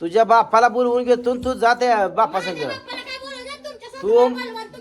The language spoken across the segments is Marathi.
तुझ्या बापाला बोलवून घेतो आणि तू जा त्या बापा संग तू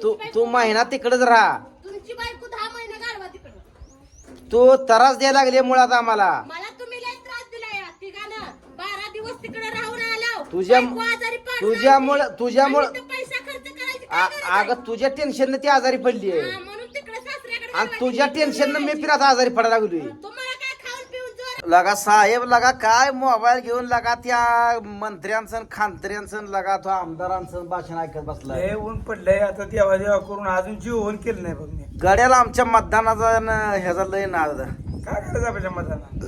तू तू महिना तिकडेच राहा. तुमची बायको दहा महिने घालवा तिकडं. तू त्रास द्यायला लागले मुळात आम्हाला. मला तुम्ही लय त्रास दिला या तिघानं. बारा दिवस तिकडे राहून आलो तुझ्या- बायको आजारी पडली. तुझ्यामुळं- तुझ्यामुळं- आणि इथं पैसा खर्च करायची आ- काय गरज आहे? अगं तुझ्या टेन्शन ती आजारी पडली आहे हा, म्हणून तिकडे सासऱ्याकडे आणि. तुझ्या टेन्शन मी फिरत आजारी पडायला लागलोय. तुम्हाला काय खाऊन पिऊन जोर लगा साहेब लगा काय मोबाईल घेऊन लगा त्या मंत्र्यांचं खांत्र्यांचं लगा तो आमदारांचं भाषण ऐकत बसलाय. लय ऊन पडलंय आता देवा देवा करून अजून जीवन केलं नाही बघ मी. गड्याला आमच्या मतदानाचा न ह्याचा लय नाद. काय करायचं आपल्या मताना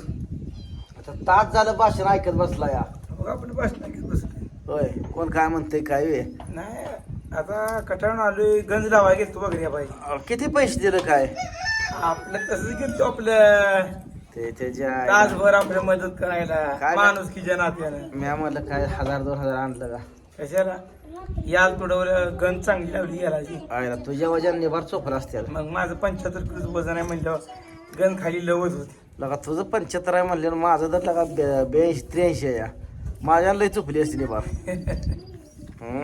आता तास झालं भाषण ऐकत बसला या आपण नाही घेत बसलोय. होय कोण काय म्हणतंय काय वे? नाही आता कटाळून आलोय गंज लावा गेलो बघ रे बाई. अहो, किती पैसे दिलं काय? आपलं तसंच गेलो आपलं. ते त्याच्या तासभर आपल्या मदत करायला काय? माणूस की जनात्यानं मी म्हणलं काय हजार दोन हजार आणलं का? कशाला? याल थोडं गंज चांगली लावली यालाची. आयला तुझ्या वजन निभार चोपला असतील मग माझं पंच्याहत्तर किलो वजन आहे म्हणल्यावर गंज खाली लवत होती. लगा तुझं पंच्याहत्तर आहे म्हणलं माझं तर लगा ब्याऐंशी त्र्याऐंशी आहे या. माझ्या लय चुकली असती निभार हं.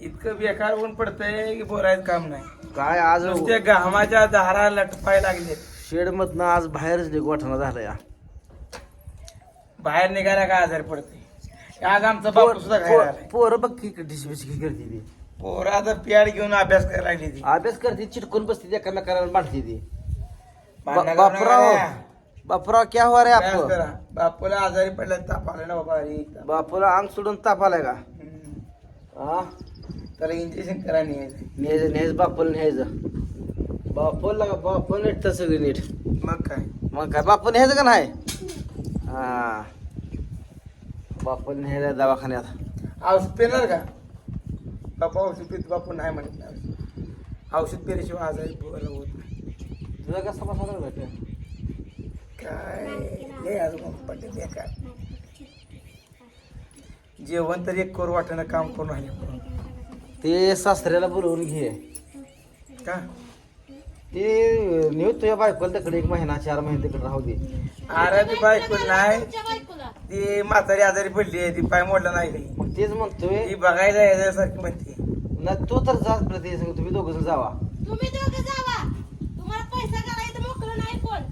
इतकं बेकार ऊन पडतंय की बोलायचं काम नाही. काय आज नुसत्या घामाच्या दारा लटपाय लागले शेड मधनं आज बाहेरच गोठणं झालं या बाहेर निघायला काय आजारी पडते आज आमचा बापू सुद्धा पोर- घायला आलाय. पोरं बघ की डिशबिश करते ती पोरं आता पियाड घेऊन अभ्यास करायला लागली ती अभ्यास करते चिटकून बसते ती एकामेकाला मांडते ती भांडणं बापराव. बापराव क्या हुआ रे अभ्यास करा. बापूला आजारी पडला ताप आला ना बाबा अरे ताप. बापूला अंग सोडून ताप आलाय का हम्म. हा त्याला इंजेक्शन करा न्यायचं नेज नेज बापूला न्यायचं बापूला बापूला नीट तर सगळी नीट. मग काय? मग काय बापूला न्यायचं का नाही? हा. बापूला न्यायला दवाखान्यात. औषध पिणार का? बापू औषध पित बापू नाही म्हणत नाही. औषध. पिल्याशिवाय आजारी पोराला होत नाही. तुझा कसा बसा लागला काय? लय आज पडले बेकार. जेवण तर एक करू वाटणं काम करून राहिले ते सासऱ्याला बोलवून घे. का? ते नेऊ तुझ्या बायकोला तिकडे एक महिना चार महिने तिकडे राहू दे. अरे ती बायको नाही. ती म्हातारी आजारी पडली आहे ती पाय मोडला नाही. मग तेच म्हणतोय. ती बघायला याच्यासारखी म्हणते. ना तू तर जा प्रति तुम्ही दोघ जण जावा. तुम्ही दोघं जावा. तुम्हाला पैसा करायचं मोकळं नाही कोण.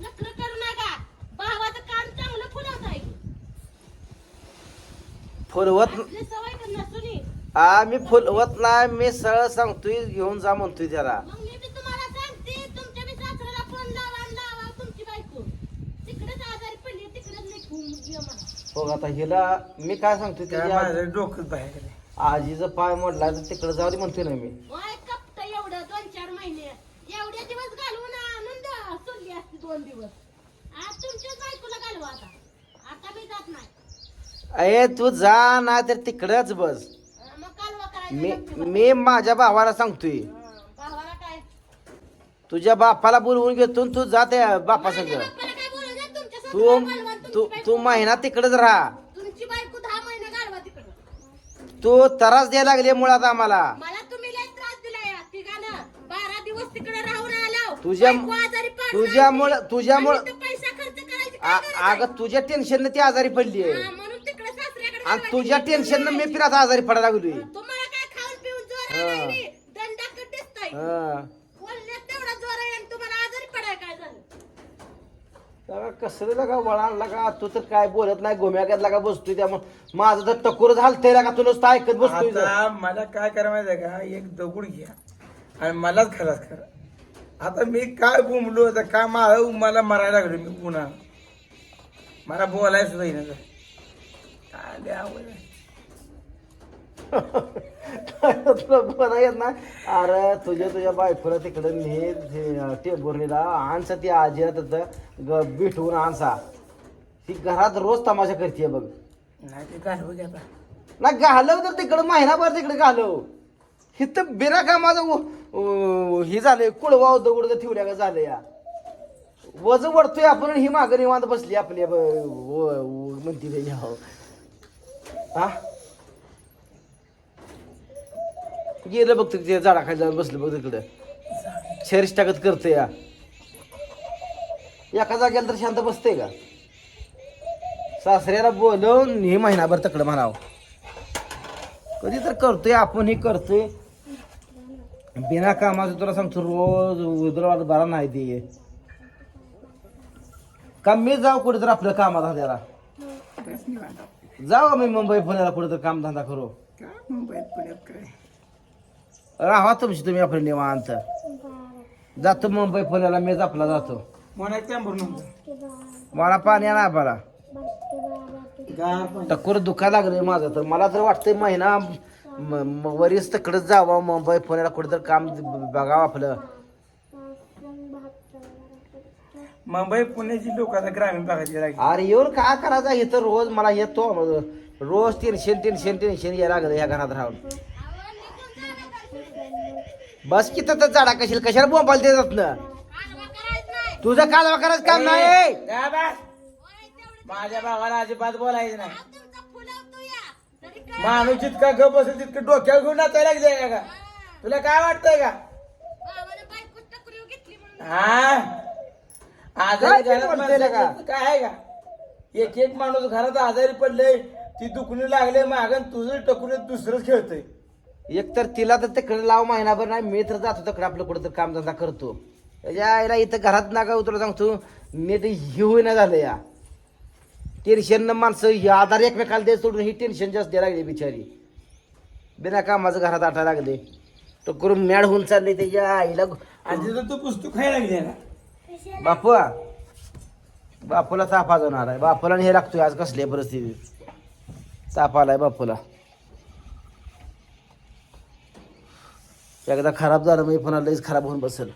नखरं करू नका. भावाचं काम चांगलं फुलवत आहे फुलवत आपली सवय कर नसुनी आम्ही फुलवत नाही मी सरळ सांगतोय घेऊन जा म्हणतोय त्याला मी सांगते हो आता हिला मी काय सांगतोय त्या त्याच्या माझं डोकं बाहेर. आजीचं पाय मोडला तर तिकडे जाऊ दे म्हणतोय ना मी. वय कपट एवढं दोन चार महिने. एवढे दिवस घालवून आनंद सोडली असती दोन दिवस. आज तुमच्याच बायकोला घालवा आता. आता मी जात नाही. अये तू जा नाही तर तिकडेच बस. मी मी माझ्या भावाला सांगतोय. भावाला काय तुझ्या बापाला बोलवून घेतो आणि तू जा त्या बापा संग माझ्या बापाला काय बोलू द्या, तुमच्या तू सासूला घालवा आणि तू तुमची तू महिना तिकडेच राहा. तुमची बायको दहा महिने घालवा तिकडं. तू त्रास द्यायला लागले मुळात आम्हाला. मला तुम्ही लय त्रास दिला या तिघानं. बारा दिवस तिकडे राहून आलो तुझ्या- बायको आजारी पडली. तुझ्यामुळं- तुझ्यामुळं- आणि इथं पैसा खर्च करायची काय आ- गरज आहे? अगं तुझ्या टेन्शन ती आजारी पडली आहे. हा, म्हणून तिकडे सासऱ्याकडे आणि. तुझ्या टेन्शन मी फिरत आजारी पडायला लागलोय तुम्हाला काय खाऊन पिऊन जोर हा. आहे नाही दिसतंय. हा. बोलण्यात तेवढा जोर आहे आणि तुम्हाला आजारी पडाय काय झालं? लगा कसं लगा वळण लगा तू तर काय बोलत नाही गोम्याकात लगा बसतोय त्यामुळे माझं तर टकोर झालतंय लगा तू नुसतं ऐकत बसतोय. आता मला काय करा माहिती का? एक दगड घ्या. आणि मलाच खलास करा. आता मी काय बोंबलो आता काय माळ मला मरायला लागलो मी पुन्हा. मला बोलायला सुद्धा झालं. काय आहे. तुला बोला येत ना? अरे तुझ्या तुझ्या बायकोला तिकडे ने टेबुर्नीला आणसा ती आजी तिथं बिठवून आणसा. ती घरात रोज तमाशा करते बघ. नाही ते घालवू घ्या. ना घालव तर तिकडं महिनाभर तिकडे घालव. हिथं बिना कामाचं हे झालंय कुळवा दगड ठेवल्या का झालं या. वज वडतोय आपण ही मागं निवांत बसली आपली म्हणती बाई, हो. हा गेलं बघ ते झाडाखाली जाऊन बसलं बघ तिकडं. शेरीस टाकत करते या. एका जागेला तर शांत बसते का? सासऱ्याला बोलवून हे महिनाभर तकडं म्हणावं. कधी तर करतोय आपण हे करतोय. बिना कामाचं तुला सांगतो रोज उदरवाद बरा नाही ते. का मी जाऊ कुठे तर नाही वाटत. जाऊ मी मुंबई पुण्याला कुठे तर कामधंदा करू. मुंबईत पुण्यात काय? राहा तुमची तुम्ही आपलं निवांत. जातो मुंबई पुण्याला मीच आपला जातो. मला पाणी आणा बरा. गार पण. टक्कर दुखा लागलंय माझं तर. मला तर वाटतंय महिना म- म- वरीस तिकडे जावं मुंबई पुण्याला कुठेतरी काम बघावं आपलं. मुंबई पुण्याची लोक आता ग्रामीण भागाची लागली. अरे येऊन काय करायचं? इथं रोज मला येतो. रोज टेन्शन टेन्शन टेन्शन यायला लागलं या घरात राहून. बस की तर झाडा कशील? कशाला बोंबाल देतात ना? कालवा करायचं नाही. तुझं कालवा करायचं काम नाही. माझ्या भावाला अजिबात बोलायचं नाही. माणूस जितका गप बसेल तितकं डोक्यावर घेऊन नाचायला लागले का? तुला काय वाटतंय का? भावानं बायको टकरीव घेतली म्हणून. हा. काय आजारी ते घरात बोलतंय रे का? काय आहे का? एक एक माणूस घरात आजारी पडले ती दुखणी लागले मागं तुझं टकुरे दुसरंच खेळतंय. एक तर तिला तर तिकडे लाव महिनाभर नाही मी तर जातो तिकडे आपलं कुठं तर कामधंदा करतो. आईला इथं घरात नाका तुला सांगतो नीट ही होईना झालं या. टेन्शन माणसं ही आधार एकमेकाला दे सोडून ही टेन्शन जास्त द्यायला लागली बिचारी. बिना कामाचं घरात आटा लागले. तो करून मॅड होऊन चालले त्याच्या आईला. आणि तिथं तू पुस्तक खायला लागली ना बापू बापूला ताप जाणार आहे. बापूला हे लागतोय आज कसल्या परिस्थितीत ताप आलाय बापूला. एकदा खराब झालं मी पुन्हा लईच खराब होऊन बसेल.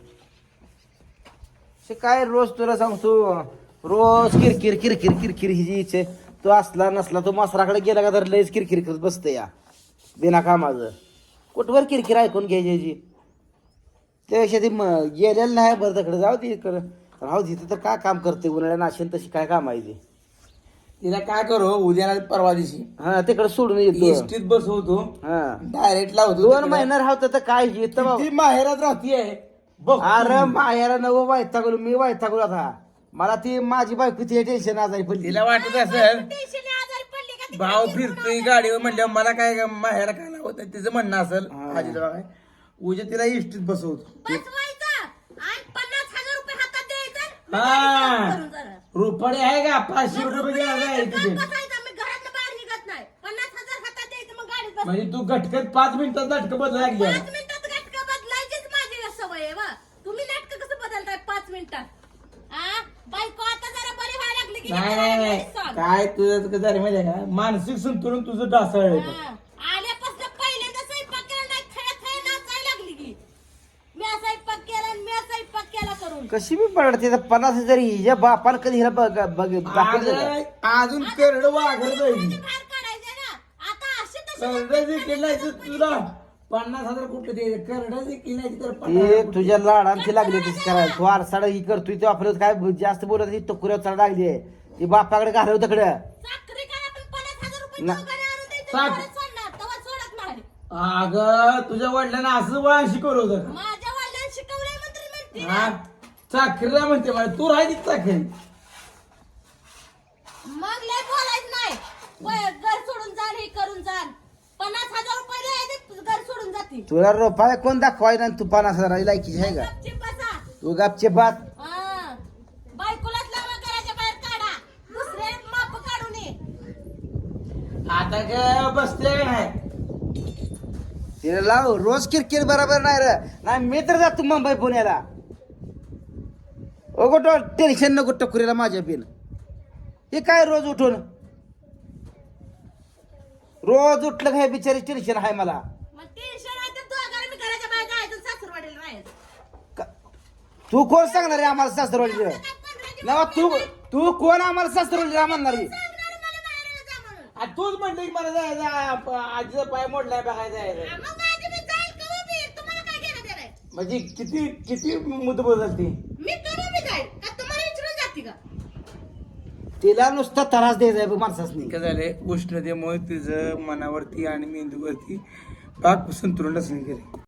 काय रोज तुला सांगतो रोज किरकिर किरकिर किरकिर ही जी इच्छे तो असला नसला तो मसराकडे गेला का तर लईच किरकिर करत बसते या. बिना कामाचं. कुठवर किरकिर ऐकून घ्यायची जी त्यापेक्षा ती मग गेलेलं नाही बरं तकडे. जाऊ दे इकडं. राहू तिथं तर काय काम करते उन्हाळ्या नाशेन तशी काय काम आहे ती? तिला काय करू उद्या परवा दिवशी. हा तिकडे सोडून येतो. इष्टीत बसवतो. हा. डायरेक्ट लावतो दोन तिकडं. महिने राहतं तर काय येतं ती माहेरात राहतीये? बघ. अरे मायाला नवं वायतागलो मी वायतागलो आता. मला ती माझी बायको ती टेन्शन आजारी पडली. तिला वाटत असेल टेन्शन आजारी पडली का ती भाव फिरतोय गाडीवर म्हणल्यावर मला काय ग- माहेरा काय लावत नाही तिचं म्हणणं असेल हा. आजीला काय उद्या तिला इष्टीत बसवतो. बसवायचं. आणि पन्नास हजार रुपये हातात द्यायचं हा. करून जरा. रुपये आहे का? पाचशे रुपये आहे? बस. म्हणजे तू गटकत पाच मिनिटात नाटक बदला लागली आहे. पाच मिनिटात नाटकं बदलायचीच माझी सवय आहे वा. तुम्ही नाटक कसं बदलताय पाच मिनिटात? आ? बायको आता जरा बरी व्हायला लागली की नाही नाही नाही. काय तुझं कसं झालं माहिती आहे का? मानसिक संतुलन तुझं बघ. हा. आल्यापासून पहिल्यांदा स्वयंपाक केला नाही थया थया नाचायला लागली की मी स्वयंपाक केला आणि मी स्वयंपाक केला करून कशी मी पडते तर पन्नास हजार हिच्या बापान कधी हिला बघ बघ दाखवलं का? अगं, अजून करड वाघर पाहिजे बाहेर काढायचं ना. आता अशी तशी करड देखील नाही तर तुला. पन्नास हजार कुठलं तर पन्नास ते हजार. तुझ्या लाडांची लागली तशी करायला. तू आरसाड ही करतोय ते आपलं काय जास्त बोलत ही टकुऱ्यावर चढ लागली आहे. ती बापाकडे घालव तिकडं साखरी करा पण पन्नास हजार रुपये ना- दोघांनी आणून द्यायचे साख- परत सोडणार तेव्हा सोडत नाही. अगं तुझ्या वडिलांना असं वळण शिकवलं होतं का? माझ्या वडिलांनी शिकवलंय मंत्री म्हणते हा? चाकरीला म्हणते मला तू राहायची चाकरी. मग लय बोलायचं नाही. वय, घर सोडून हे करून पन्नास हजार रुपये घर सोडून जाते तुला रोपाय कोण दाखवाय ना तू पन्नास हजार लायकीची आहे का? गपचीप बसा. तू गापचे बात हा. बायकोलाच लावा घराच्या बाहेर काढा. दुसरे माप काढून ये. आता काय बसते का नाही? तिला लाव रोज किरकिर बरोबर नाही रे. नाही मी तर जातो मुंबई पुण्याला. ओ गोटो टेन्शन नको टकुरीला माझ्या बिन. हे काय रोज उठून? रोज उठलं काय बिचारी टेन्शन आहे मला. सासरवाडीला तू कोण सांगणार आहे आम्हाला सासरवाडी काय पंधरा दिवस ना तू तू कोण आम्हाला सासरवाडी म्हणणार आहे? सांगणार मला बाहेर जा म्हणून? आ, तूच म्हणते की मला जायचं आजीचा पाय मोडलाय बघायला जायचं हो आहे? म्हणजे किती किती मुद बदलते मी करू मी जाईल का तुम्हाला विचारून जाते का तिला नुसता त्रास द्यायचा आहे माणसासनी. काय झालंय उष्णतेमुळे तिचं मनावरती आणि मेंदूवरती पाक संतुलन नसणे गेले